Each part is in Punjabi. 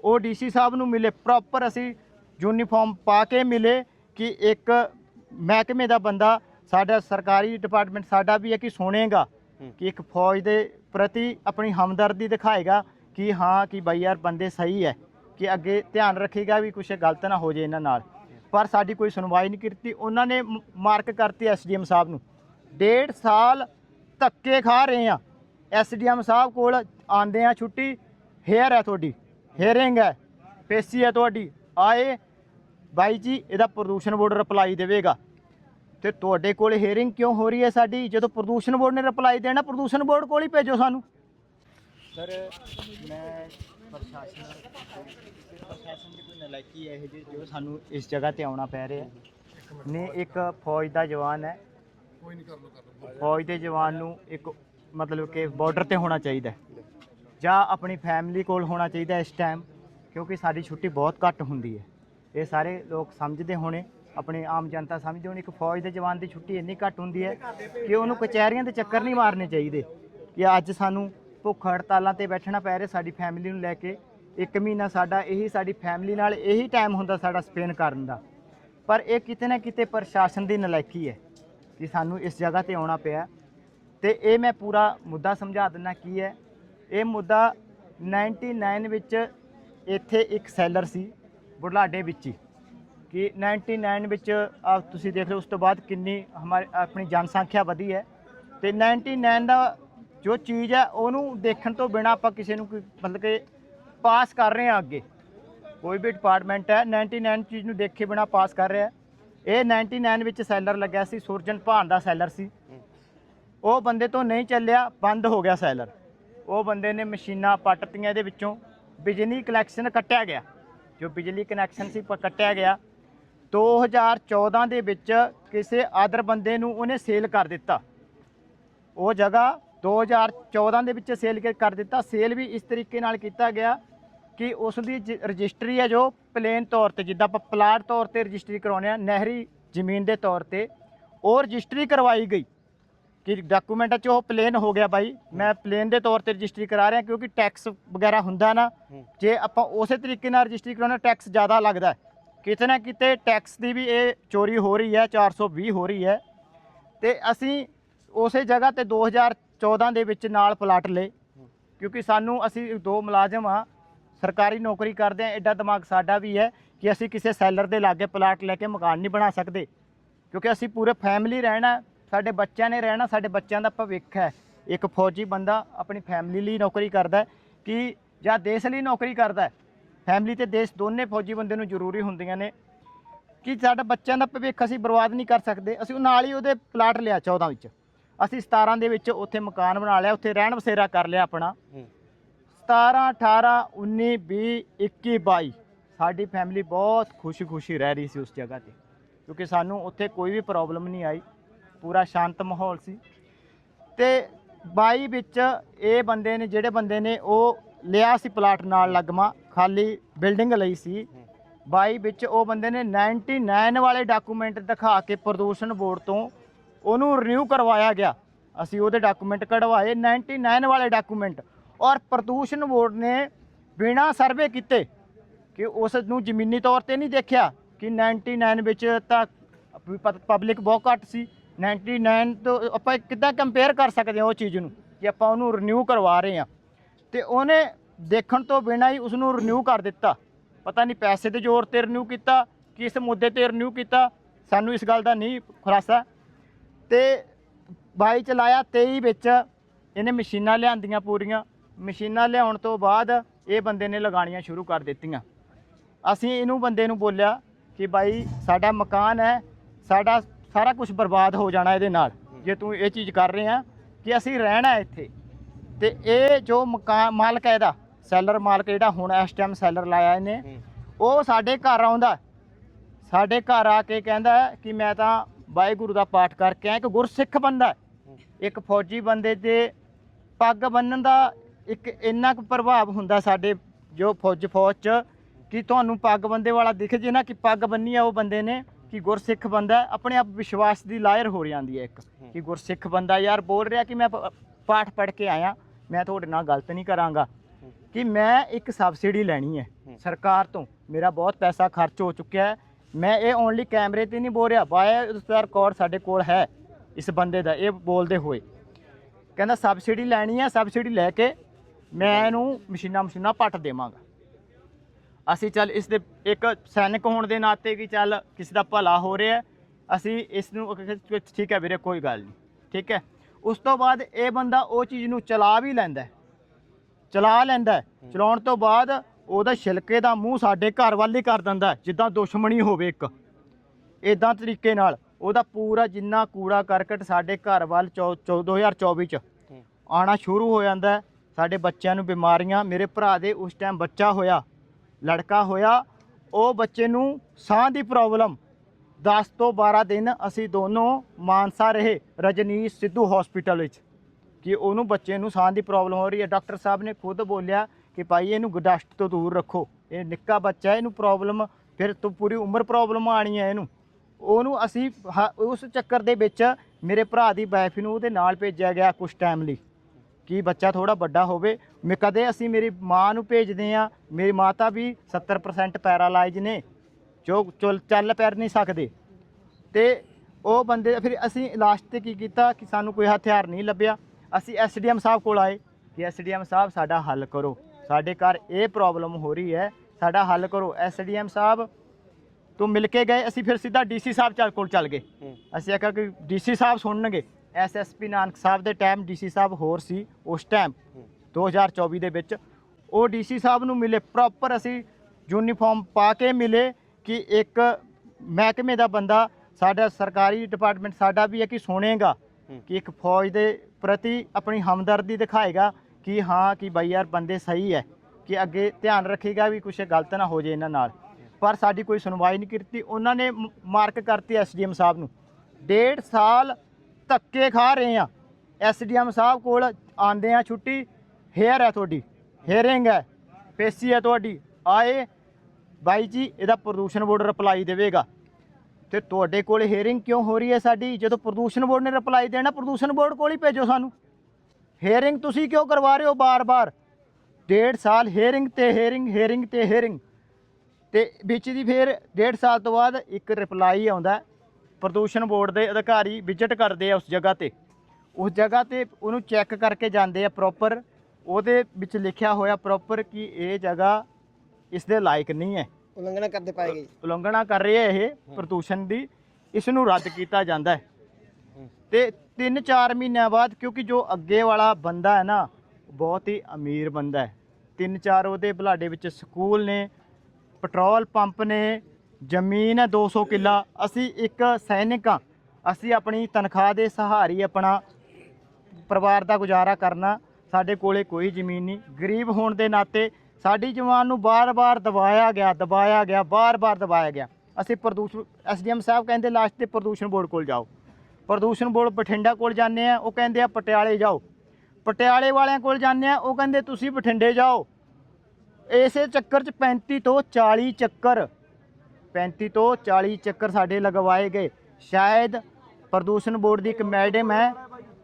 ਉਹ ਡੀਸੀ ਸਾਹਿਬ ਨੂੰ ਮਿਲੇ ਪ੍ਰੋਪਰ ਅਸੀਂ ਯੂਨੀਫਾਰਮ ਪਾ ਕੇ ਮਿਲੇ ਕਿ ਇੱਕ ਮਹਿਕਮੇ ਦਾ ਬੰਦਾ ਸਾਡਾ ਸਰਕਾਰੀ ਡਿਪਾਰਟਮੈਂਟ ਸਾਡਾ ਵੀ ਹੈ ਕਿ ਸੁਣੇਗਾ। ਕਿ ਇੱਕ ਫੌਜ ਦੇ ਪ੍ਰਤੀ ਆਪਣੀ ਹਮਦਰਦੀ ਦਿਖਾਏਗਾ ਕਿ ਹਾਂ ਕਿ ਬਈ ਯਾਰ ਬੰਦੇ ਸਹੀ ਹੈ ਕਿ ਅੱਗੇ ਧਿਆਨ ਰੱਖੇਗਾ ਵੀ ਕੁਝ ਗਲਤ ਨਾ ਹੋ ਜੇ ਇਹਨਾਂ ਨਾਲ। ਪਰ ਸਾਡੀ ਕੋਈ ਸੁਣਵਾਈ ਨਹੀਂ ਕੀਤੀ। ਉਹਨਾਂ ਨੇ ਮਾਰਕ ਕਰਤੀ ਐਸਡੀਐਮ ਸਾਹਿਬ ਨੂੰ। ਡੇਢ ਸਾਲ ਧੱਕੇ ਖਾ ਰਹੇ ਆ ਐਸਡੀਐਮ ਸਾਹਿਬ ਕੋਲ ਆਂਦੇ ਆ ਛੁੱਟੀ। ਹੇਅਰ ਹੈ ਤੁਹਾਡੀ। ਹੇਅਰਿੰਗ ਹੈ। ਪੇਸੀ ਹੈ ਤੁਹਾਡੀ। ਆਏ। ਬਾਈ ਜੀ ਇਹਦਾ ਪ੍ਰਦੂਸ਼ਣ ਬੋਰਡ ਰਿਪਲਾਈ ਦੇਵੇਗਾ। ਤੇ ਤੁਹਾਡੇ ਕੋਲ ਹੇਅਰਿੰਗ ਕਿਉਂ ਹੋ ਰਹੀ ਹੈ ਸਾਡੀ? ਜਦੋਂ ਪ੍ਰਦੂਸ਼ਣ ਬੋਰਡ ਨੇ ਰਿਪਲਾਈ ਦੇਣਾ ਪ੍ਰਦੂਸ਼ਣ ਬੋਰਡ ਕੋਲ ਹੀ ਭੇਜੋ ਸਾਨੂੰ। ਸਰ ਮੈਂ ਪ੍ਰਸ਼ਾਸਨ ਪ੍ਰਸ਼ਾਸਨ ਦੀ ਕੋਈ ਨਲਾਇਕੀ ਹੈ ਇਹ ਜਿਹੀ ਜੋ ਸਾਨੂੰ ਇਸ ਜਗ੍ਹਾ ਤੇ ਆਉਣਾ ਪੈ ਰਿਹਾ ਨੇ ਇੱਕ ਫੌਜ ਦਾ ਜਵਾਨ ਹੈ। ਫੌਜ ਦੇ ਜਵਾਨ ਨੂੰ ਇੱਕ ਮਤਲਬ ਕਿ ਬਾਰਡਰ ਤੇ ਹੋਣਾ ਚਾਹੀਦਾ ਹੈ। ਜਾਂ ਆਪਣੀ ਫੈਮਿਲੀ ਕੋਲ ਹੋਣਾ ਚਾਹੀਦਾ ਇਸ ਟਾਈਮ ਕਿਉਂਕਿ ਸਾਡੀ ਛੁੱਟੀ ਬਹੁਤ ਘੱਟ ਹੁੰਦੀ ਹੈ। ਇਹ ਸਾਰੇ ਲੋਕ ਸਮਝਦੇ ਹੋਣੇ, ਆਪਣੀ ਆਮ ਜਨਤਾ ਸਮਝਦੇ ਹੋਣੀ ਇੱਕ ਫੌਜ ਦੇ ਜਵਾਨ ਦੀ ਛੁੱਟੀ ਇੰਨੀ ਘੱਟ ਹੁੰਦੀ ਹੈ ਕਿ ਉਹਨੂੰ ਕਚਹਿਰੀਆਂ ਦੇ ਚੱਕਰ ਨਹੀਂ ਮਾਰਨੇ ਚਾਹੀਦੇ ਕਿ ਅੱਜ ਸਾਨੂੰ ਭੁੱਖ ਹੜਤਾਲਾਂ ਤੇ ਬੈਠਣਾ ਪੈ ਰਿਹਾ, ਸਾਡੀ ਫੈਮਿਲੀ ਨੂੰ ਲੈ ਕੇ ਇੱਕ ਮਹੀਨਾ ਸਾਡਾ ਇਹੀ ਸਾਡੀ ਫੈਮਿਲੀ ਨਾਲ ਇਹੀ ਟਾਈਮ ਹੁੰਦਾ ਸਾਡਾ ਸਪੈਨ ਕਰਨ ਦਾ। ਪਰ ਇਹ ਕਿਤੇ ਨਾ ਕਿਤੇ ਪ੍ਰਸ਼ਾਸਨ ਦੀ ਨਲਾਇਕੀ ਹੈ ਕਿ ਸਾਨੂੰ ਇਸ ਜਗ੍ਹਾ ਤੇ ਆਉਣਾ ਪਿਆ। ਤੇ ਇਹ ਮੈਂ ਪੂਰਾ ਮੁੱਦਾ ਸਮਝਾ ਦਿੰਦਾ ਕੀ ਹੈ ਇਹ ਮੁੱਦਾ 99 ਵਿੱਚ ਇੱਥੇ ਇੱਕ ਸੈਲਰ ਸੀ ਬੁਢਲਾਡੇ ਵਿੱਚ ਹੀ। ਕਿ 99 ਵਿੱਚ ਆ ਤੁਸੀਂ ਦੇਖ ਲਓ, ਉਸ ਤੋਂ ਬਾਅਦ ਕਿੰਨੀ ਹਮਾਰੀ, ਆਪਣੀ ਜਨਸੰਖਿਆ ਵਧੀ ਹੈ। ਤੇ 99 ਦਾ ਜੋ ਚੀਜ਼ ਹੈ, ਉਹਨੂੰ ਦੇਖਣ ਤੋਂ ਬਿਨਾ ਆਪਾਂ ਕਿਸੇ ਨੂੰ ਮਤਲਬ ਕਿ ਪਾਸ ਕਰ ਰਹੇ ਹਾਂ ਅੱਗੇ। ਕੋਈ ਵੀ ਡਿਪਾਰਟਮੈਂਟ ਹੈ 99 ਚੀਜ਼ ਨੂੰ ਦੇਖੇ ਬਿਨਾ ਪਾਸ ਕਰ ਰਿਹਾ ਹੈ। ਇਹ 99 ਵਿੱਚ ਸੈਲਰ ਲੱਗਿਆ ਸੀ ਸੁਰਜਨ ਭਾਨ ਦਾ ਸੈਲਰ ਸੀ। ਉਹ ਬੰਦੇ ਤੋਂ ਨਹੀਂ ਚੱਲਿਆ, ਬੰਦ ਹੋ ਗਿਆ ਸੈਲਰ ਉਹ ਬੰਦੇ ਨੇ ਮਸ਼ੀਨਾਂ ਪੱਟਤੀਆਂ ਇਹਦੇ ਵਿੱਚੋਂ, ਬਿਜਲੀ ਕਨੈਕਸ਼ਨ ਕੱਟਿਆ ਗਿਆ। ਜੋ ਬਿਜਲੀ ਕਨੈਕਸ਼ਨ ਸੀ, ਪ- ਕੱਟਿਆ ਗਿਆ। 2014 ਦੇ ਵਿੱਚ ਕਿਸੇ ਆਦਰ ਬੰਦੇ ਨੂੰ ਉਹਨੇ ਸੇਲ ਕਰ ਦਿੱਤਾ। ਉਹ ਜਗ੍ਹਾ 2014 ਦੇ ਵਿੱਚ ਸੇਲ ਕਰ ਦਿੱਤਾ। ਸੇਲ ਵੀ ਇਸ ਤਰੀਕੇ ਨਾਲ ਕੀਤਾ ਗਿਆ ਕਿ ਉਸ ਦੀ ਜ- ਰਜਿਸਟਰੀ ਹੈ ਜੋ ਪਲੇਨ ਤੌਰ ਤੇ, ਜਿੱਦਾਂ ਆਪਾਂ ਪਲਾਟ ਤੌਰ ਤੇ ਰਜਿਸਟਰੀ ਕਰਾਉਂਦੇ ਆ ਨਹਿਰੀ ਜ਼ਮੀਨ ਦੇ ਤੌਰ ਤੇ, ਉਹ ਰਜਿਸਟਰੀ ਕਰਵਾਈ ਗਈ। ਕਿ ਡਾਕੂਮੈਂਟਾਂ 'ਚ ਉਹ ਪਲੇਨ ਹੋ ਗਿਆ ਬਾਈ। ਮੈਂ ਪਲੇਨ ਦੇ ਤੌਰ ਤੇ ਰਜਿਸਟਰੀ ਕਰਾ ਰਿਹਾ ਕਿਉਂਕਿ ਟੈਕਸ ਵਗੈਰਾ ਹੁੰਦਾ ਨਾ। ਜੇ ਆਪਾਂ ਉਸੇ ਤਰੀਕੇ ਨਾਲ ਰਜਿਸਟਰੀ ਕਰਾਉਣਾ ਟੈਕਸ ਜ਼ਿਆਦਾ ਲੱਗਦਾ। ਕਿਤੇ ਨਾ ਕਿਤੇ ਟੈਕਸ ਦੀ ਵੀ ਇਹ ਚੋਰੀ ਹੋ ਰਹੀ ਹੈ 420 ਹੋ ਰਹੀ ਹੈ। ਤੇ ਅਸੀਂ ਉਸੇ ਜਗ੍ਹਾ ਤੇ 2014 ਦੇ ਵਿੱਚ ਨਾਲ ਪਲਾਟ ਲਏ। ਕਿਉਂਕਿ ਸਾਨੂੰ ਅਸੀਂ ਦੋ ਮੁਲਾਜ਼ਮ ਆ ਸਰਕਾਰੀ ਨੌਕਰੀ ਕਰਦੇ ਆ ਐਡਾ ਦਿਮਾਗ ਸਾਡਾ ਵੀ ਹੈ ਕਿ ਅਸੀਂ ਕਿਸੇ ਸੈਲਰ ਦੇ ਲਾਗੇ ਪਲਾਟ ਲੈ ਕੇ ਮਕਾਨ ਨਹੀਂ ਬਣਾ ਸਕਦੇ। ਕਿਉਂਕਿ ਅਸੀਂ ਪੂਰੇ ਫੈਮਿਲੀ ਰਹਿਣਾ ਸਾਡੇ ਬੱਚਿਆਂ ਨੇ ਰਹਿਣਾ ਸਾਡੇ ਬੱਚਿਆਂ ਦਾ ਭਵਿੱਖ ਹੈ। ਇੱਕ ਫੌਜੀ ਬੰਦਾ ਆਪਣੀ ਫੈਮਿਲੀ ਲਈ ਨੌਕਰੀ ਕਰਦਾ ਕਿ ਜਾਂ ਦੇਸ਼ ਲਈ ਨੌਕਰੀ ਕਰਦਾ ਫੈਮਿਲੀ ਤੇ ਦੇਸ਼ ਦੋਨੇ ਫੌਜੀ ਬੰਦੇ ਨੂੰ ਜ਼ਰੂਰੀ ਹੁੰਦੀਆਂ ਨੇ ਕਿ ਸਾਡਾ ਬੱਚਿਆਂ ਦਾ ਭਵਿੱਖ ਅਸੀਂ ਬਰਬਾਦ ਨਹੀਂ ਕਰ ਸਕਦੇ। ਅਸੀਂ ਉਹ ਨਾਲ ਹੀ ਉਹਦੇ ਪਲਾਟ ਲਿਆ 14 ਵਿੱਚ। ਅਸੀਂ 17 ਦੇ ਵਿੱਚ ਉੱਥੇ ਮਕਾਨ ਬਣਾ ਲਿਆ ਉੱਥੇ ਰਹਿਣ ਬਸੇਰਾ ਕਰ ਲਿਆ ਆਪਣਾ। ਹੂੰ। 17 18 19 20 21 22 ਸਾਡੀ ਫੈਮਿਲੀ ਬਹੁਤ ਖੁਸ਼ੀ-ਖੁਸ਼ੀ ਰਹਿ ਰਹੀ ਸੀ ਉਸ ਜਗ੍ਹਾ ਤੇ। ਕਿਉਂਕਿ ਸਾਨੂੰ ਉੱਥੇ ਕੋਈ ਵੀ ਪ੍ਰੋਬਲਮ ਨਹੀਂ ਆਈ। ਪੂਰਾ ਸ਼ਾਂਤ ਮਾਹੌਲ ਸੀ। ਤੇ 22 ਵਿੱਚ ਇਹ ਬੰਦੇ ਨੇ, ਜਿਹੜੇ ਬੰਦੇ ਨੇ ਉਹ ਲਿਆ ਸੀ ਪਲਾਟ ਨਾਲ ਲੱਗਮਾ, ਖਾਲੀ ਬਿਲਡਿੰਗ ਲਈ ਸੀ। 22 ਵਿੱਚ ਉਹ ਬੰਦੇ ਨੇ 99 ਵਾਲੇ ਡਾਕੂਮੈਂਟ ਦਿਖਾ ਕੇ ਪ੍ਰਦੂਸ਼ਣ ਬੋਰਡ ਤੋਂ ਉਹਨੂੰ ਰਿਨਿਊ ਕਰਵਾਇਆ ਗਿਆ। ਅਸੀਂ ਉਹਦੇ ਡਾਕੂਮੈਂਟ ਕਢਵਾਏ 99 ਵਾਲੇ ਡਾਕੂਮੈਂਟ। ਔਰ ਪ੍ਰਦੂਸ਼ਣ ਬੋਰਡ ਨੇ ਬਿਨਾ ਸਰਵੇ ਕੀਤੇ ਕਿ ਉਸ ਨੂੰ ਜ਼ਮੀਨੀ ਤੌਰ ਤੇ ਨਹੀਂ ਦੇਖਿਆ ਕਿ 99 ਵਿੱਚ ਤਾਂ ਪਬਲਿਕ ਬਹੁਤ ਘੱਟ ਸੀ। 99 ਤੋਂ ਆਪਾਂ ਕਿੱਦਾਂ ਕੰਪੇਅਰ ਕਰ ਸਕਦੇ ਹਾਂ ਉਹ ਚੀਜ਼ ਨੂੰ, ਕਿ ਆਪਾਂ ਉਹਨੂੰ ਰਿਨਿਊ ਕਰਵਾ ਰਹੇ ਹਾਂ। ਤੇ ਉਹਨੇ ਦੇਖਣ ਤੋਂ ਬਿਨਾਂ ਹੀ ਉਸ ਨੂੰ ਰਿਨਿਊ ਕਰ ਦਿੱਤਾ। ਪਤਾ ਨਹੀਂ ਪੈਸੇ ਦੇ ਜ਼ੋਰ ਤੇ ਰਿਨਿਊ ਕੀਤਾ, ਕਿਸ ਮੁੱਦੇ ਤੇ ਰਿਨਿਊ ਕੀਤਾ, ਸਾਨੂੰ ਇਸ ਗੱਲ ਦਾ ਨਹੀਂ ਖੁਲਾਸਾ। ਤੇ 22 ਚਲਾਇਆ 23 ਵਿੱਚ, ਇਹਨੇ ਮਸ਼ੀਨਾਂ ਲਿਆਂਦੀਆਂ ਪੂਰੀਆਂ। ਮਸ਼ੀਨਾਂ ਲਿਆਉਣ ਤੋਂ ਬਾਅਦ ਇਹ ਬੰਦੇ ਨੇ ਲਗਾਣੀਆਂ ਸ਼ੁਰੂ ਕਰ ਦਿੱਤੀਆਂ। ਅਸੀਂ ਇਹਨੂੰ ਬੰਦੇ ਨੂੰ ਬੋਲਿਆ ਕਿ ਬਾਈ ਸਾਡਾ ਮਕਾਨ ਹੈ, ਸਾਡਾ ਸਾਰਾ ਕੁਝ ਬਰਬਾਦ ਹੋ ਜਾਣਾ ਇਹਦੇ ਨਾਲ। ਜੇ ਤੂੰ ਇਹ ਚੀਜ਼ ਕਰ ਰਹੇ ਆ ਕਿ ਅਸੀਂ ਰਹਿਣਾ ਇੱਥੇ ਤੇ ਇਹ ਜੋ ਮਕਾਨ ਮਾਲਕ ਹੈ ਇਹਦਾ ਸੈਲਰ ਮਾਲਕ ਜਿਹੜਾ ਹੁਣ ਇਸ ਟਾਈਮ ਸੈਲਰ ਲਾਇਆ ਇਹਨੇ ਉਹ ਸਾਡੇ ਘਰ ਆਉਂਦਾ ਸਾਡੇ ਘਰ ਆ ਕੇ ਕਹਿੰਦਾ ਕਿ ਮੈਂ ਤਾਂ ਵਾਹਿਗੁਰੂ ਦਾ ਪਾਠ ਕਰਕੇ ਆਇਆ ਇੱਕ ਗੁਰਸਿੱਖ ਬੰਦਾ। ਇੱਕ ਫੌਜੀ ਬੰਦੇ ਤੇ ਪੱਗ ਬੰਨਣ ਦਾ ਇੱਕ ਇੰਨਾ ਕੁ ਪ੍ਰਭਾਵ ਹੁੰਦਾ ਸਾਡੇ ਜੋ ਫੌਜ ਫੌਜ ਚ ਕਿ ਤੁਹਾਨੂੰ ਪੱਗ ਬੰਦੇ ਵਾਲਾ ਦਿਖ ਜੇ ਨਾ ਕਿ ਪੱਗ ਬੰਨੀ ਆ ਉਹ ਬੰਦੇ ਨੇ। ਕਿ ਗੁਰਸਿੱਖ ਬੰਦਾ ਆਪਣੇ ਆਪ ਵਿਸ਼ਵਾਸ ਦੀ ਲਾਇਰ ਹੋ ਜਾਂਦੀ ਹੈ ਇੱਕ। ਕਿ ਗੁਰਸਿੱਖ ਬੰਦਾ ਯਾਰ ਬੋਲ ਰਿਹਾ ਕਿ ਮੈਂ ਪਾਠ ਪੜ੍ਹ ਕੇ ਆਇਆ ਮੈਂ ਤੁਹਾਡੇ ਨਾਲ ਗਲਤ ਨਹੀਂ ਕਰਾਂਗਾ। ਕਿ ਮੈਂ ਇੱਕ ਸਬਸਿਡੀ ਲੈਣੀ ਹੈ। ਸਰਕਾਰ ਤੋਂ। ਮੇਰਾ ਬਹੁਤ ਪੈਸਾ ਖਰਚ ਹੋ ਚੁੱਕਿਆ ਹੈ। ਮੈਂ ਇਹ ਓਨਲੀ ਕੈਮਰੇ ਤੇ ਨਹੀਂ ਬੋਲ ਰਿਹਾ। ਬਾਇਆ ਉਸ ਦਾ ਰਿਕਾਰਡ ਸਾਡੇ ਕੋਲ ਹੈ ਇਸ ਬੰਦੇ ਦਾ ਇਹ ਬੋਲਦੇ ਹੋਏ। ਕਹਿੰਦਾ ਸਬਸਿਡੀ ਲੈਣੀ ਹੈ ਸਬਸਿਡੀ ਲੈ ਕੇ ਮੈਂ ਇਹਨੂੰ ਮਸ਼ੀਨਾਂ ਮਸ਼ੀਨਾਂ ਪੱਟ ਦੇਵਾਂਗਾ। ਅਸੀਂ ਚੱਲ ਇਸ ਦੇ ਇੱਕ ਸੈਨਿਕ ਹੋਣ ਦੇ ਨਾਤੇ ਵੀ ਚੱਲ ਕਿਸੇ ਦਾ ਭਲਾ ਹੋ ਰਿਹਾ ਅਸੀਂ ਇਸ ਨੂੰ ਠੀਕ ਹੈ ਵੀਰੇ ਕੋਈ ਗੱਲ ਨਹੀਂ ਠੀਕ ਹੈ ਉਸ ਤੋਂ ਬਾਅਦ ਇਹ ਬੰਦਾ ਉਹ ਚੀਜ਼ ਨੂੰ ਚਲਾ ਵੀ ਲੈਂਦਾ ਚਲਾ ਲੈਂਦਾ ਹੈ। ਚਲਾਉਣ ਤੋਂ ਬਾਅਦ ਉਹਦਾ ਛਿਲਕੇ ਦਾ ਮੂੰਹ ਸਾਡੇ ਘਰ ਵੱਲ ਹੀ ਕਰ ਦਿੰਦਾ ਜਿੱਦਾਂ ਦੁਸ਼ਮਣੀ ਹੋਵੇ ਇੱਕ ਇਦਾਂ ਤਰੀਕੇ ਨਾਲ ਉਹਦਾ ਪੂਰਾ ਜਿੰਨਾ ਕੂੜਾ ਕਰਕਟ ਸਾਡੇ ਘਰ ਵੱਲ ਚੌ- ਚੌ- 2024 ਚ। ਆਣਾ ਸ਼ੁਰੂ ਹੋ ਜਾਂਦਾ। ਸਾਡੇ ਬੱਚਿਆਂ ਨੂੰ ਬਿਮਾਰੀਆਂ ਮੇਰੇ ਭਰਾ ਦੇ ਉਸ ਟਾਈਮ ਬੱਚਾ ਹੋਇਆ ਲੜਕਾ ਹੋਇਆ, ਉਹ ਬੱਚੇ ਨੂੰ ਸਾਹ ਦੀ ਪ੍ਰੋਬਲਮ। 10 ਤੋਂ 12 ਦਿਨ ਅਸੀਂ ਦੋਨੋਂ ਮਾਨਸਾ ਰਹੇ ਰਜਨੀਸ਼ ਸਿੱਧੂ ਹਸਪੀਟਲ ਵਿੱਚ। ਕਿ ਉਹਨੂੰ ਬੱਚੇ ਨੂੰ ਸਾਹ ਦੀ ਪ੍ਰੋਬਲਮ ਹੋ ਰਹੀ ਹੈ। ਡਾਕਟਰ ਸਾਹਿਬ ਨੇ ਖੁਦ ਬੋਲਿਆ ਕਿ ਭਾਈ ਇਹਨੂੰ ਡਸਟ ਤੋਂ ਦੂਰ ਰੱਖੋ। ਇਹ ਨਿੱਕਾ ਬੱਚਾ ਇਹਨੂੰ ਪ੍ਰੋਬਲਮ ਫਿਰ ਤੋਂ ਪੂਰੀ ਉਮਰ ਪ੍ਰੋਬਲਮ ਆਣੀ ਹੈ ਇਹਨੂੰ। ਉਹਨੂੰ ਅਸੀਂ ਹ- ਉਸ ਚੱਕਰ ਦੇ ਵਿੱਚ ਮੇਰੇ ਭਰਾ ਦੀ ਵਾਈਫ ਨੂੰ ਉਹਦੇ ਨਾਲ ਭੇਜਿਆ ਗਿਆ ਕੁਝ ਟਾਈਮ ਲਈ। ਕਿ ਬੱਚਾ ਥੋੜਾ ਵੱਡਾ ਹੋਵੇ ਮੈਂ ਕਦੇ ਅਸੀਂ ਮੇਰੀ ਮਾਂ ਨੂੰ ਭੇਜਦੇ ਆ ਮੇਰੀ ਮਾਤਾ ਵੀ 70% ਪੈਰਾਲਾਈਜ਼ ਨੇ ਜੋ ਚੁਲ- ਚੱਲ ਪੈਰ ਨਹੀਂ ਸਕਦੇ। ਤੇ ਉਹ ਬੰਦੇ ਫਿਰ ਅਸੀਂ ਲਾਸਟ ਤੇ ਕੀ ਕੀਤਾ ਕਿ ਸਾਨੂੰ ਕੋਈ ਹਥਿਆਰ ਨਹੀਂ ਲੱਭਿਆ। ਅਸੀਂ ਐਸਡੀਐਮ ਸਾਹਿਬ ਕੋਲ ਆਏ ਕਿ ਐਸਡੀਐਮ ਸਾਹਿਬ ਸਾਡਾ ਹੱਲ ਕਰੋ। ਸਾਡੇ ਘਰ ਇਹ ਪ੍ਰੋਬਲਮ ਹੋ ਰਹੀ ਹੈ ਸਾਡਾ ਹੱਲ ਕਰੋ। ਐਸਡੀਐਮ ਸਾਹਿਬ ਤੋਂ ਮਿਲ ਕੇ ਗਏ ਅਸੀਂ ਫਿਰ ਸਿੱਧਾ ਡੀਸੀ ਸਾਹਿਬ ਚੱਲ ਕੋਲ ਚੱਲ ਗਏ। ਅਸੀਂ ਆਖਿਆ ਕਿ ਡੀਸੀ ਸਾਹਿਬ ਸੁਣਨਗੇ। ਐਸਐਸਪੀ ਨਾਨਕ ਸਾਹਿਬ ਦੇ ਟਾਈਮ ਡੀਸੀ ਸਾਹਿਬ ਹੋਰ ਸੀ ਉਸ ਟਾਈਮ ਹੂੰ। 2024 ਦੇ ਵਿੱਚ ਉਹ ਡੀਸੀ ਸਾਹਿਬ ਨੂੰ ਮਿਲੇ ਪ੍ਰੋਪਰ ਅਸੀਂ ਯੂਨੀਫਾਰਮ ਪਾ ਕੇ ਮਿਲੇ ਕਿ ਇੱਕ ਮਹਿਕਮੇ ਦਾ ਬੰਦਾ ਸਾਡਾ ਸਰਕਾਰੀ ਡਿਪਾਰਟਮੈਂਟ ਸਾਡਾ ਵੀ ਹੈ ਕਿ ਸੁਣੇਗਾ। ਕਿ ਇੱਕ ਫੌਜ ਦੇ ਪ੍ਰਤੀ ਆਪਣੀ ਹਮਦਰਦੀ ਦਿਖਾਏਗਾ ਕਿ ਹਾਂ ਕਿ ਬਈ ਯਾਰ ਬੰਦੇ ਸਹੀ ਹੈ ਕਿ ਅੱਗੇ ਧਿਆਨ ਰੱਖੇਗਾ ਵੀ ਕੁਛ ਗਲਤ ਨਾ ਹੋ ਜੇ ਇਹਨਾਂ ਨਾਲ ਪਰ ਸਾਡੀ ਕੋਈ ਸੁਣਵਾਈ ਨਹੀਂ ਕੀਤੀ ਉਹਨਾਂ ਨੇ ਮਾਰਕ ਕਰਤੀ ਐਸਡੀਐਮ ਸਾਹਿਬ ਨੂੰ ਡੇਢ ਸਾਲ ਧੱਕੇ ਖਾ ਰਹੇ ਆ। ਐਸਡੀਐਮ ਸਾਹਿਬ ਕੋਲ ਆਂਦੇ ਆ ਛੁੱਟੀ। ਹੇਅਰ ਹੈ ਤੁਹਾਡੀ। ਹੇਅਰਿੰਗ ਹੈ। ਪੇਸੀ ਹੈ ਤੁਹਾਡੀ। ਆਏ। ਬਾਈ ਜੀ, ਇਹਦਾ ਪ੍ਰਦੂਸ਼ਣ ਬੋਰਡ ਰਿਪਲਾਈ ਦੇਵੇਗਾ। ਤੇ ਤੁਹਾਡੇ ਕੋਲ ਹੇਅਰਿੰਗ ਕਿਉਂ ਹੋ ਰਹੀ ਹੈ ਸਾਡੀ? ਜਦੋਂ ਪ੍ਰਦੂਸ਼ਣ ਬੋਰਡ ਨੇ ਰਿਪਲਾਈ ਦੇਣਾ, ਪ੍ਰਦੂਸ਼ਣ ਬੋਰਡ ਕੋਲ ਹੀ ਭੇਜੋ ਸਾਨੂੰ। ਹੇਅਰਿੰਗ ਤੁਸੀਂ ਕਿਉਂ ਕਰਵਾ ਰਹੇ ਹੋ ਬਾਰ-ਬਾਰ? ਡੇਢ ਸਾਲ ਹੇਅਰਿੰਗ ਤੇ ਹੇਅਰਿੰਗ ਹੇਅਰਿੰਗ ਤੇ ਹੇਅਰਿੰਗ ਤੇ ਵਿੱਚ ਦੀ ਫਿਰ ਡੇਢ ਸਾਲ ਤੋਂ ਬਾਅਦ ਇੱਕ ਰਿਪਲਾਈ ਆਉਂਦਾ। ਪ੍ਰਦੂਸ਼ਣ ਬੋਰਡ ਦੇ ਅਧਿਕਾਰੀ ਵਿਜ਼ਿਟ ਕਰਦੇ ਆ ਉਸ ਜਗ੍ਹਾ ਤੇ। ਉਸ ਜਗ੍ਹਾ ਤੇ ਉਹਨੂੰ ਚੈੱਕ ਕਰਕੇ ਜਾਂਦੇ ਆ ਪ੍ਰੋਪਰ। ਉਹਦੇ ਵਿੱਚ ਲਿਖਿਆ ਹੋਇਆ ਪ੍ਰੋਪਰ ਕਿ ਇਹ ਜਗ੍ਹਾ ਇਸ ਦੇ ਲਾਇਕ ਨਹੀਂ ਹੈ। ਉਲੰਘਣਾ ਕਰਦੇ ਪਾਏ ਗਏ ਉਲੰਘਣਾ ਕਰ ਰਹੇ ਆ ਇਹ ਪ੍ਰਦੂਸ਼ਣ ਦੀ। ਇਸ ਨੂੰ ਰੱਦ ਕੀਤਾ ਜਾਂਦਾ ਹੈ। ਹੂੰ। ਤੇ 3-4 ਮਹੀਨਿਆਂ ਬਾਅਦ ਕਿਉਂਕਿ ਜੋ ਅੱਗੇ ਵਾਲਾ ਬੰਦਾ ਹੈ ਨਾ ਬਹੁਤ ਹੀ ਅਮੀਰ ਬੰਦਾ ਹੈ। 3-4 ਉਹਦੇ ਬਲਾਡੇ ਵਿੱਚ ਸਕੂਲ ਨੇ ਪੈਟਰੋਲ ਪੰਪ ਨੇ ਜ਼ਮੀਨ ਹੈ 200 ਕਿੱਲਾ। ਅਸੀਂ ਇੱਕ ਸੈਨਿਕ ਹਾਂ। ਅਸੀਂ ਆਪਣੀ ਤਨਖਾਹ ਦੇ ਸਹਾਰੀ ਆਪਣਾ ਪਰਿਵਾਰ ਦਾ ਗੁਜ਼ਾਰਾ ਕਰਨਾ। ਸਾਡੇ ਕੋਲੇ ਕੋਈ ਜ਼ਮੀਨ ਨਹੀਂ। ਗਰੀਬ ਹੋਣ ਦੇ ਨਾਤੇ ਸਾਡੀ ਜਵਾਨ ਨੂੰ ਬਾਰ-ਬਾਰ ਦਬਾਇਆ ਗਿਆ ਦਬਾਇਆ ਗਿਆ, ਬਾਰ-ਬਾਰ ਦਬਾਇਆ ਗਿਆ। ਅਸੀਂ ਪ੍ਰਦੂਸ਼ਣ, ਐਸਡੀਐਮ ਸਾਹਿਬ ਕਹਿੰਦੇ ਲਾਸਟ ਤੇ ਪ੍ਰਦੂਸ਼ਣ ਬੋਰਡ ਕੋਲ ਜਾਓ। ਪ੍ਰਦੂਸ਼ਣ ਬੋਰਡ ਬਠਿੰਡਾ ਕੋਲ ਜਾਂਦੇ ਆ, ਉਹ ਕਹਿੰਦੇ ਆ ਪਟਿਆਲੇ ਜਾਓ। ਪਟਿਆਲੇ ਵਾਲਿਆਂ ਕੋਲ ਜਾਂਦੇ ਆ, ਉਹ ਕਹਿੰਦੇ ਤੁਸੀਂ ਬਠਿੰਡੇ ਜਾਓ। ਇਸੇ ਚੱਕਰ 'ਚ 35 ਤੋਂ 40 ਚੱਕਰ 35 ਤੋਂ 40 ਚੱਕਰ ਸਾਡੇ ਲਗਵਾਏ ਗਏ। ਸ਼ਾਇਦ ਪ੍ਰਦੂਸ਼ਣ ਬੋਰਡ ਦੀ ਇੱਕ ਮੈਡਮ ਹੈ।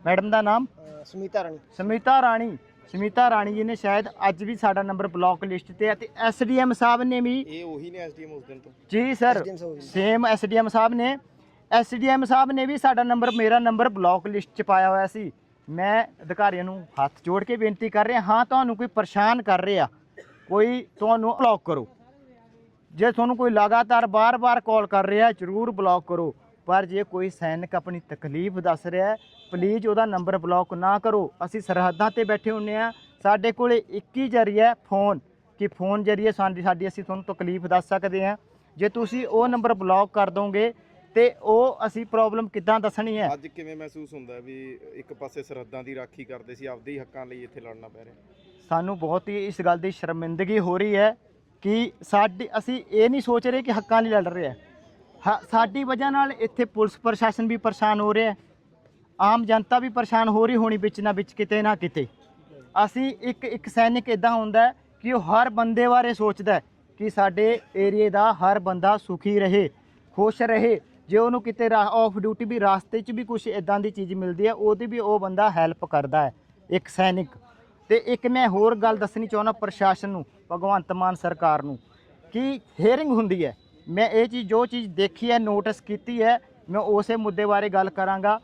ਮੈਡਮ ਦਾ ਨਾਮ? ਸੁਮੀਤਾ ਰਾਣੀ। ਸਮੀਤਾ ਰਾਣੀ। ਸਮੀਤਾ ਰਾਣੀ ਜੀ ਨੇ ਸ਼ਾਇਦ ਅੱਜ ਵੀ ਸਾਡਾ ਨੰਬਰ ਬਲੌਕ ਲਿਸਟ ਤੇ ਹੈ ਤੇ ਐਸਡੀਐਮ ਸਾਹਿਬ ਨੇ ਵੀ ਇਹ ਉਹੀ ਨੇ ਐਸਡੀਐਮ ਉਸ ਦਿਨ ਤੋਂ। ਜੀ ਸਰ। ਸੇਮ ਐਸਡੀਐਮ ਸਾਹਿਬ ਨੇ। ਐਸਡੀਐਮ ਸਾਹਿਬ ਨੇ ਵੀ ਸਾਡਾ ਨੰਬਰ ਮੇਰਾ ਨੰਬਰ ਬਲੌਕ ਲਿਸਟ 'ਚ ਪਾਇਆ ਹੋਇਆ ਸੀ। ਮੈਂ ਅਧਿਕਾਰੀਆਂ ਨੂੰ ਹੱਥ ਜੋੜ ਕੇ ਬੇਨਤੀ ਕਰ ਰਿਹਾ ਹਾਂ ਤੁਹਾਨੂੰ ਕੋਈ ਪਰੇਸ਼ਾਨ ਕਰ ਰਿਹਾ ਕੋਈ ਤੁਹਾਨੂੰ ਬਲੌਕ ਕਰੋ। ਜੇ ਤੁਹਾਨੂੰ ਕੋਈ ਲਗਾਤਾਰ ਬਾਰ-ਬਾਰ ਕਾਲ ਕਰ ਰਿਹਾ ਜ਼ਰੂਰ ਬਲੌਕ ਕਰੋ। ਪਰ ਜੇ ਕੋਈ ਸੈਨਿਕ ਆਪਣੀ ਤਕਲੀਫ ਦੱਸ ਰਿਹਾ ਹੈ ਪਲੀਜ਼ ਉਹਦਾ ਨੰਬਰ ਬਲੌਕ ਨਾ ਕਰੋ। ਅਸੀਂ ਸਰਹੱਦਾਂ ਤੇ ਬੈਠੇ ਹੁੰਨੇ ਆ ਸਾਡੇ ਕੋਲੇ ਇੱਕ ਹੀ ਜਰੀਆ ਹੈ ਫੋਨ ਕਿ ਫੋਨ ਜਰੀਏ ਸਾਡੀ ਸਾਡੀ ਅਸੀਂ ਤੁਹਾਨੂੰ ਤਕਲੀਫ ਦੱਸ ਸਕਦੇ ਹਾਂ। ਜੇ ਤੁਸੀਂ ਉਹ ਨੰਬਰ ਬਲੌਕ ਕਰ ਦੋਗੇ ਤੇ ਉਹ ਅਸੀਂ ਪ੍ਰੋਬਲਮ ਕਿੱਦਾਂ ਦੱਸਣੀ ਹੈ? ਅੱਜ ਕਿਵੇਂ ਮਹਿਸੂਸ ਹੁੰਦਾ ਵੀ ਇੱਕ ਪਾਸੇ ਸਰਹੱਦਾਂ ਦੀ ਰਾਖੀ ਕਰਦੇ ਸੀ ਆਪਦੇ ਹੀ ਹੱਕਾਂ ਲਈ ਇੱਥੇ ਲੜਨਾ ਪੈ ਰਿਹਾ? ਸਾਨੂੰ ਬਹੁਤ ਹੀ ਇਸ ਗੱਲ ਦੀ ਸ਼ਰਮਿੰਦਗੀ ਹੋ ਰਹੀ ਹੈ ਕਿ ਸਾਡੀ ਅਸੀਂ ਇਹ ਨਹੀਂ ਸੋਚ ਰਹੇ ਕਿ ਹੱਕਾਂ ਲਈ ਲੜ ਰਹੇ ਹਾਂ ਹਾ- ਸਾਡੀ ਵਜ੍ਹਾ ਨਾਲ ਇੱਥੇ ਪੁਲਿਸ ਪ੍ਰਸ਼ਾਸਨ ਵੀ ਪਰੇਸ਼ਾਨ ਹੋ ਰਿਹਾ ਆਮ ਜਨਤਾ ਵੀ ਪਰੇਸ਼ਾਨ ਹੋ ਰਹੀ ਹੋਣੀ ਵਿੱਚ ਨਾ ਵਿੱਚ ਕਿਤੇ ਨਾ ਕਿਤੇ। ਅਸੀਂ ਇੱਕ ਇੱਕ ਸੈਨਿਕ ਇਦਾਂ ਹੁੰਦਾ ਕਿ ਉਹ ਹਰ ਬੰਦੇ ਬਾਰੇ ਸੋਚਦਾ ਕਿ ਸਾਡੇ ਏਰੀਏ ਦਾ ਹਰ ਬੰਦਾ ਸੁਖੀ ਰਹੇ, ਖੁਸ਼ ਰਹੇ। ਜੇ ਉਹਨੂੰ ਕਿਤੇ ਆਫ ਡਿਊਟੀ ਵੀ ਰਾਸਤੇ 'ਚ ਵੀ ਕੁਝ ਇਦਾਂ ਦੀ ਚੀਜ਼ ਮਿਲਦੀ ਹੈ, ਉਹਦੀ ਵੀ ਉਹ ਬੰਦਾ ਹੈਲਪ ਕਰਦਾ ਹੈ, ਇੱਕ ਸੈਨਿਕ। ਤੇ ਇੱਕ ਮੈਂ ਹੋਰ ਗੱਲ ਦੱਸਣੀ ਚਾਹੁੰਦਾ ਪ੍ਰਸ਼ਾਸਨ ਨੂੰ, ਭਗਵੰਤ ਮਾਨ ਸਰਕਾਰ ਨੂੰ, ਕਿ ਹੇਅਰਿੰਗ ਹੁੰਦੀ ਹੈ। ਮੈਂ ਇਹ ਚੀਜ਼, ਜੋ ਚੀਜ਼ ਦੇਖੀ ਹੈ ਨੋਟਿਸ ਕੀਤੀ ਹੈ, ਮੈਂ ਉਸੇ ਮੁੱਦੇ ਬਾਰੇ ਗੱਲ ਕਰਾਂਗਾ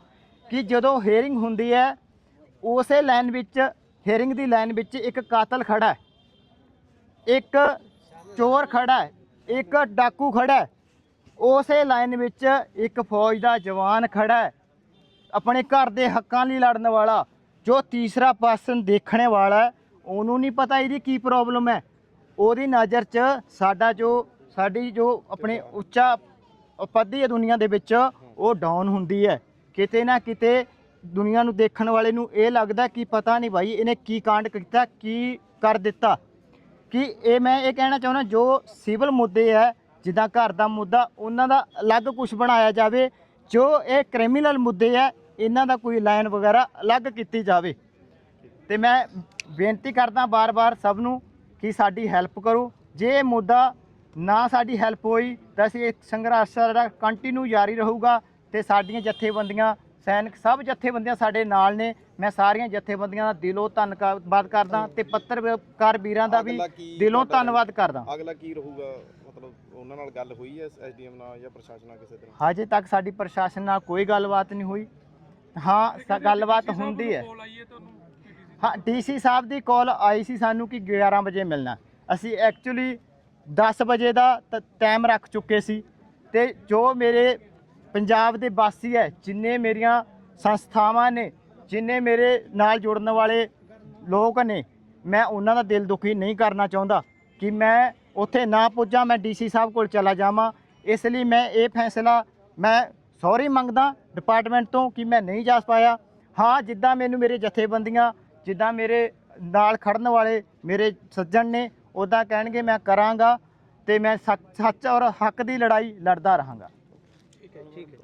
ਕਿ ਜਦੋਂ ਹੇਅਰਿੰਗ ਹੁੰਦੀ ਹੈ, ਉਸੇ ਲਾਈਨ ਵਿੱਚ ਹੇਅਰਿੰਗ ਦੀ ਲਾਈਨ ਵਿੱਚ ਇੱਕ ਕਾਤਲ ਖੜਾ ਹੈ। ਇੱਕ ਚੋਰ ਖੜਾ ਹੈ, ਇੱਕ ਡਾਕੂ ਖੜਾ ਹੈ, ਉਸੇ ਲਾਈਨ ਵਿੱਚ ਇੱਕ ਫੌਜ ਦਾ ਜਵਾਨ ਖੜਾ ਹੈ, ਆਪਣੇ ਘਰ ਦੇ ਹੱਕਾਂ ਲਈ ਲੜਨ ਵਾਲਾ ਜੋ ਤੀਸਰਾ ਪਰਸਨ ਦੇਖਣੇ ਵਾਲਾ ਹੈ, ਉਹਨੂੰ ਨਹੀਂ ਪਤਾ ਇਹਦੀ ਕੀ ਪ੍ਰੋਬਲਮ ਹੈ। ਉਹਦੀ ਨਜ਼ਰ 'ਚ ਸਾਡਾ ਜੋ ਸਾਡੀ ਜੋ ਆਪਣੇ ਉੱਚਾ ਪੱਧੀ ਹੈ ਦੁਨੀਆ ਦੇ ਵਿੱਚ ਉਹ ਡਾਊਨ ਹੁੰਦੀ ਹੈ। ਕਿਤੇ ਨਾ ਕਿਤੇ ਦੁਨੀਆ ਨੂੰ ਦੇਖਣ ਵਾਲੇ ਨੂੰ ਇਹ ਲੱਗਦਾ ਕਿ ਪਤਾ ਨਹੀਂ ਭਾਈ ਇਹਨੇ ਕੀ ਕਾਂਡ ਕੀਤਾ ਕੀ ਕਰ ਦਿੱਤਾ। ਕਿ ਇਹ ਮੈਂ ਇਹ ਕਹਿਣਾ ਚਾਹੁੰਦਾ ਜੋ ਸਿਵਲ ਮੁੱਦੇ ਹੈ ਜਿੱਦਾਂ ਘਰ ਦਾ ਮੁੱਦਾ ਉਹਨਾਂ ਦਾ ਅਲੱਗ ਕੁਝ ਬਣਾਇਆ ਜਾਵੇ। ਜੋ ਇਹ ਕ੍ਰਿਮੀਨਲ ਮੁੱਦੇ ਹੈ ਇਹਨਾਂ ਦਾ ਕੋਈ ਲਾਈਨ ਵਗੈਰਾ ਅਲੱਗ ਕੀਤੀ ਜਾਵੇ। ਤੇ ਮੈਂ ਬੇਨਤੀ ਕਰਦਾ ਬਾਰ-ਬਾਰ ਸਭ ਨੂੰ ਕਿ ਸਾਡੀ ਹੈਲਪ ਕਰੋ। ਜੇ ਇਹ ਮੁੱਦਾ ਨਾ ਸਾਡੀ ਹੈਲਪ ਹੋਈ ਤਾਂ ਅਸੀਂ ਇਹ ਸੰਘਰਸ਼ ਸਾਡਾ ਕੰਟੀਨਿਊ ਜਾਰੀ ਰਹੂਗਾ ਤੇ ਸਾਡੀਆਂ ਜਥੇਬੰਦੀਆਂ ਸੈਨਿਕ ਸਭ ਜਥੇਬੰਦੀਆਂ ਸਾਡੇ ਨਾਲ ਨੇ। ਮੈਂ ਸਾਰੀਆਂ ਜਥੇਬੰਦੀਆਂ ਦਾ ਦਿਲੋਂ ਧੰਨਵਾਦ ਕਰਦਾ ਤੇ ਪੱਤਰਕਾਰ ਵੀਰਾਂ ਦਾ ਵੀ ਦਿਲੋਂ ਧੰਨਵਾਦ ਕਰਦਾ। ਅਗਲਾ ਕੀ ਰਹੂਗਾ? ਮਤਲਬ ਉਹਨਾਂ ਨਾਲ ਗੱਲ ਹੋਈ ਹੈ ਐਸਡੀਐਮ ਨਾਲ ਜਾਂ ਪ੍ਰਸ਼ਾਸਨ ਨਾਲ ਕਿਸੇ ਤਰ੍ਹਾਂ? ਹਜੇ ਤੱਕ ਸਾਡੀ ਪ੍ਰਸ਼ਾਸਨ ਨਾਲ ਕੋਈ ਗੱਲਬਾਤ ਨਹੀਂ ਹੋਈ। ਹਾਂ ਸ- ਗੱਲਬਾਤ ਹੁੰਦੀ ਹੈ। ਹਾਂ ਡੀਸੀ ਸਾਹਿਬ ਦੀ ਕਾਲ ਆਈ ਸੀ ਸਾਨੂੰ ਕਿ 11 ਵਜੇ ਮਿਲਣਾ। ਅਸੀਂ ਐਕਚੁਅਲੀ 10 ਵਜੇ ਦਾ ਟਾਈਮ ਰੱਖ ਚੁੱਕੇ ਸੀ ਤੇ ਜੋ ਮੇਰੇ ਪੰਜਾਬ ਦੇ ਵਾਸੀ ਹੈ ਜਿੰਨੇ ਮੇਰੀਆਂ ਸੰਸਥਾਵਾਂ ਨੇ ਜਿੰਨੇ ਮੇਰੇ ਨਾਲ ਜੁੜਨ ਵਾਲੇ ਲੋਕ ਨੇ ਮੈਂ ਉਹਨਾਂ ਦਾ ਦਿਲ ਦੁਖੀ ਨਹੀਂ ਕਰਨਾ ਚਾਹੁੰਦਾ ਕਿ ਮੈਂ ਉੱਥੇ ਨਾ ਪੁੱਜਾਂ ਮੈਂ ਡੀਸੀ ਸਾਹਿਬ ਕੋਲ ਚਲਾ ਜਾਵਾਂ। ਇਸ ਲਈ ਮੈਂ ਇਹ ਫੈਸਲਾ ਮੈਂ ਸੌਰੀ ਮੰਗਦਾ ਡਿਪਾਰਟਮੈਂਟ ਤੋਂ ਕਿ ਮੈਂ ਨਹੀਂ ਜਾ ਪਾਇਆ ਹਾਂ, ਜਿੱਦਾਂ ਮੈਨੂੰ ਮੇਰੇ ਜਥੇਬੰਦੀਆਂ, ਜਿੱਦਾਂ ਮੇਰੇ ਨਾਲ ਖੜਨ ਵਾਲੇ ਮੇਰੇ ਸੱਜਣ ਨੇ ਉਦਾਂ ਕਹਿਣਗੇ ਮੈਂ ਕਰਾਂਗਾ ਤੇ ਮੈਂ ਸੱਚ ਔਰ ਹੱਕ ਦੀ ਲੜਾਈ ਲੜਦਾ ਰਹਾਂਗਾ। ਠੀਕ ਹੈ ਠੀਕ ਹੈ।